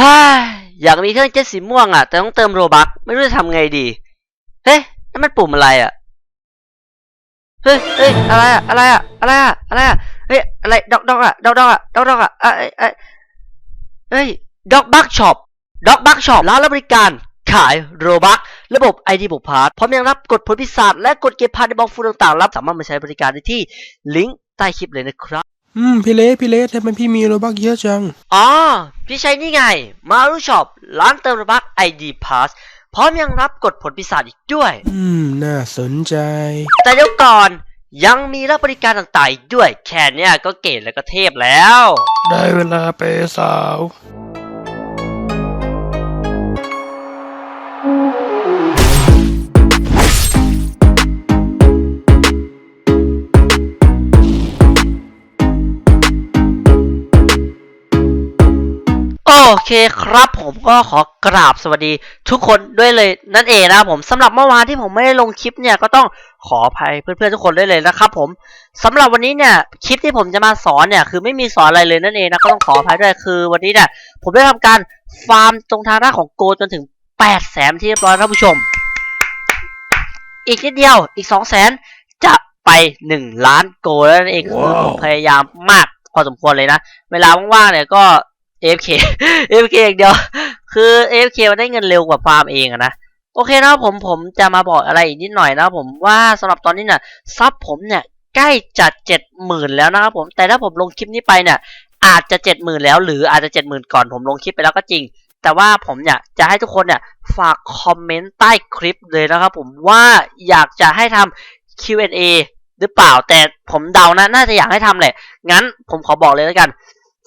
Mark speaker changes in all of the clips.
Speaker 1: ฮ่าอยากมีเครื่องเจ็ตสีม่วงอะ แต่ต้องเติมโรบักไม่รู้จะทำไงดี เฮ้ยนั่นมันปุ่มอะไรอะ เฮ้ยเฮ้ยอะไรอะ อะไรอะ อะไรอะ อะไรอะ เฮ้ย อะไร ดอกดอกอะ ดอกดอกอะ ดอกดอกอะเอ้ยเอ้ยเฮ้ย ดอกบักช็อป ดอกบักช็อป ร้านรับบริการ ขายโรบัก ระบบ ID บุกพาร์ทพร้อมยังรับกดผลพิศาจและกดเก็บพาร์ทในบล็อกฟูต่างๆ รับสามารถมาใช้บริการได้ที่ลิงก์ใต้คลิปเลยนะครับ
Speaker 2: อืมพี่เลสพี่เลสทำไมพี่มีโรบักเยอะจัง
Speaker 1: อ๋อ พี่ใช้นี่ไง มารูช็อปร้านเติมโรบัก ID Pass พร้อมยังรับกดผลพิศาจอีกด้วย
Speaker 2: อืม น่าสนใจ
Speaker 1: แต่เดี๋ยวก่อนยังมีรับบริการต่างๆอีกด้วย แค่เนี้ยก็เก๋และก็เทพแล้ว
Speaker 2: ได้เวลาเปย์สาว
Speaker 1: เคครับผมก็ขอกราบสวัสดีทุกคนด้วยเลยนั่นเองนะครับผมสำหรับเมื่อวานที่ผมไม่ได้ลงคลิปเนี่ยก็ต้องขออภัยเพื่อนๆทุกคนด้วยเลยนะครับผมสำหรับวันนี้เนี่ยคลิปที่ผมจะมาสอนเนี่ยคือไม่มีสอนอะไรเลยนั่นเองนะก็ต้องขออภัยด้วยคือวันนี้เนี่ยผมได้ทำการฟาร์มตรงทางด้านของโกจนถึง8 0 0แสนที่เรียบร้อยท่านผู้ชม อีกนิดเดียวอีก2 0 0แสนจะไป 1 ล้านโกแล้วนั่นเองคือผมพยายามมากพอสมควรเลยนะ เวลาว่างๆเนี่ยก็ AFK AFK อย่างเดียว คือ AFK มันได้เงินเร็วกว่าฟาร์มเองอะนะโอเคนะผมผมจะมาบอกอะไรอีกนิดหน่อยนะผมว่าสำหรับตอนนี้เนี่ยซับผมเนี่ยใกล้จะเจ็ดหมื่นแล้วนะครับผมแต่ถ้าผมลงคลิปนี้ไปเนี่ยอาจจะเจ็ดหมื่นแล้ว หรืออาจจะเจ็ดหมื่นก่อนผมลงคลิปไปแล้วก็จริง แต่ว่าผมเนี่ยจะให้ทุกคนเนี่ยฝากคอมเมนต์ใต้คลิปเลยนะครับผมว่าอยากจะให้ทำ Q&A หรือเปล่าแต่ผมเดานะน่าจะอยากให้ทำแหละงั้นผมขอบอกเลยแล้วกัน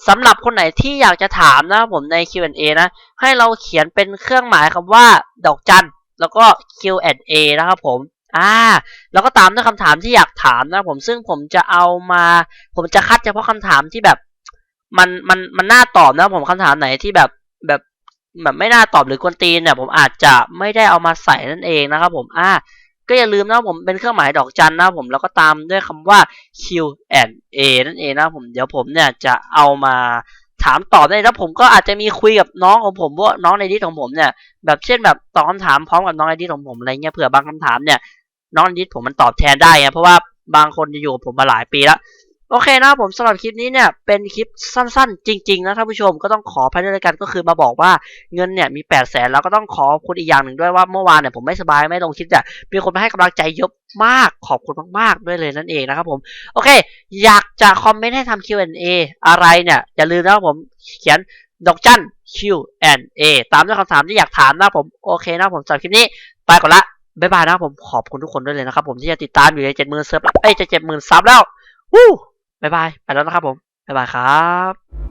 Speaker 1: สำหรับคนไหนที่อยากจะถามนะครับผมใน Q&A นะ ให้เราเขียนเป็นเครื่องหมายคำว่า ดอกจัน แล้วก็ Q&A นะครับผมอ่าแล้วก็ตามด้วยคำถามที่อยากถามนะครับผมซึ่งผมจะเอามา ผมจะคัดเฉพาะคำถามที่แบบ มันมันมันน่าตอบนะครับผมคำถามไหนที่แบบแบบแบบไม่น่าตอบหรือกวนตีนเนี่ยผมอาจจะไม่ได้เอามาใส่นั่นเองนะครับผมอ่า ก็อย่าลืมนะผมเป็นเครื่องหมายดอกจันนะผมแล้วก็ตามด้วยคำว่า Q&A นั่นเองนะผมเดี๋ยวผมเนี่ยจะเอามาถามตอบได้แล้วผมก็อาจจะมีคุยกับน้องของผมว่าน้องในดิสของผมเนี่ยแบบเช่นแบบตอบคำถามพร้อมกับน้องในดิสของผมอะไรเงี้ยเผื่อบางคำถามเนี่ยน้องในดิสผมมันตอบแทนได้ไงเพราะว่าบางคนอยู่กับผมมาหลายปีแล้ว โอเคนะครับผมสำหรับคลิปนี้เนี่ยเป็นคลิปสั้นๆ จริง ๆ นะท่านผู้ชมก็ต้องขออภัยด้วยกันก็คือมาบอกว่าเงินเนี่ยมี8ปดแสนแล้วก็ต้องขอบคุณอีกอย่างหนึ่งด้วยว่าเมื่อวานเนี่ยผมไม่สบายไม่ลงคลิปแต่มีคนมาให้กำลังใจเยอะมากขอบคุณมากๆด้วยเลยนั่นเองนะครับผมโอเค อยากจะคอมเมนต์ให้ทำ Q&A อะไรเนี่ยอย่าลืมนะครับผมเขียนดอกจัน Q&A ตามด้วยคำถามที่อยากถามนะครับผมโอเคนะครับผมสำหรับคลิปนี้ไปก่อนละบ๊ายบายนะครับผมขอบคุณทุกคนด้วยเลยนะครับผมที่จะติดตามอยู่ในเจ็ดหมื่นเซิร์ฟแล้วเอ้ยจะเจ็ดหมื่นซับแล้ววู้ บ๊ายบาย ไปแล้วนะครับผม บ๊ายบายครับ